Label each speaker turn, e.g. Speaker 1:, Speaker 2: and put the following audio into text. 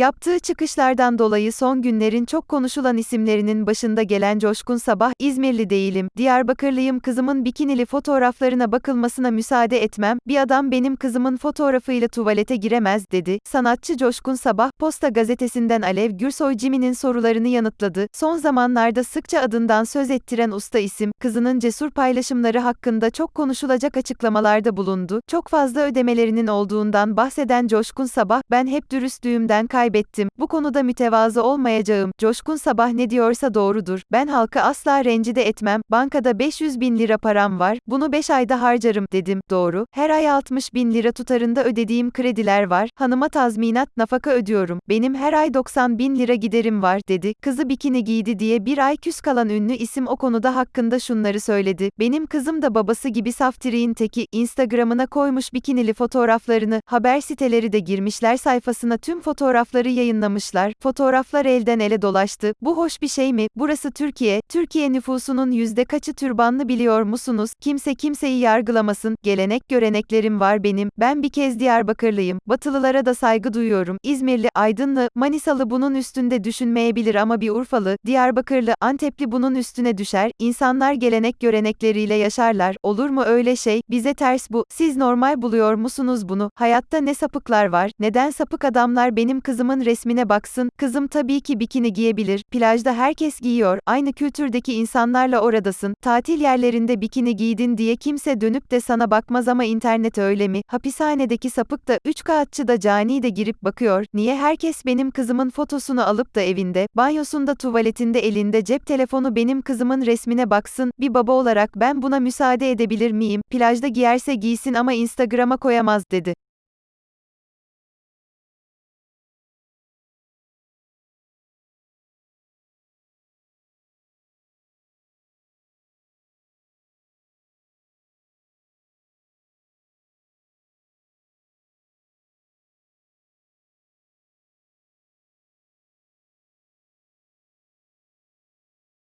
Speaker 1: Yaptığı çıkışlardan dolayı son günlerin çok konuşulan isimlerinin başında gelen Coşkun Sabah, İzmirli değilim, Diyarbakırlıyım kızımın bikinili fotoğraflarına bakılmasına müsaade etmem, bir adam benim kızımın fotoğrafıyla tuvalete giremez, dedi. Sanatçı Coşkun Sabah, Posta gazetesinden Alev Gürsoy Cimi'nin sorularını yanıtladı. Son zamanlarda sıkça adından söz ettiren usta isim, kızının cesur paylaşımları hakkında çok konuşulacak açıklamalarda bulundu. Çok fazla ödemelerinin olduğundan bahseden Coşkun Sabah, ben hep dürüstlüğümden kaybettim. Bu konuda mütevazı olmayacağım. Coşkun Sabah ne diyorsa doğrudur. Ben halkı asla rencide etmem. Bankada 500 bin lira param var. Bunu 5 ayda harcarım, dedim. Doğru. Her ay 60 bin lira tutarında ödediğim krediler var. Hanıma tazminat, nafaka ödüyorum. Benim her ay 90 bin lira giderim var, dedi. Kızı bikini giydi diye bir ay küs kalan ünlü isim o konuda hakkında şunları söyledi. Benim kızım da babası gibi saftiriğin teki. Instagram'ına koymuş bikinili fotoğraflarını. Haber siteleri de girmişler sayfasına tüm fotoğrafları yayınlamışlar. Fotoğraflar elden ele dolaştı. Bu hoş bir şey mi? Burası Türkiye. Türkiye nüfusunun yüzde kaçı türbanlı biliyor musunuz? Kimse kimseyi yargılamasın. Gelenek göreneklerim var benim. Ben bir kez Diyarbakırlıyım. Batılılara da saygı duyuyorum. İzmirli, Aydınlı, Manisalı bunun üstünde düşünmeyebilir ama bir Urfalı, Diyarbakırlı, Antepli bunun üstüne düşer. İnsanlar gelenek görenekleriyle yaşarlar. Olur mu öyle şey? Bize ters bu. Siz normal buluyor musunuz bunu? Hayatta ne sapıklar var? Neden sapık adamlar benim kızımın resmine baksın? Kızım tabii ki bikini giyebilir. Plajda herkes giyiyor. Aynı kültürdeki insanlarla oradasın. Tatil yerlerinde bikini giydin diye kimse dönüp de sana bakmaz ama internet öyle mi? Hapishanedeki sapık da, üç kağıtçı da cani de girip bakıyor. Niye herkes benim kızımın fotosunu alıp da evinde, banyosunda tuvaletinde elinde cep telefonu benim kızımın resmine baksın? Bir baba olarak ben buna müsaade edebilir miyim? Plajda giyerse giysin ama Instagram'a koyamaz, dedi.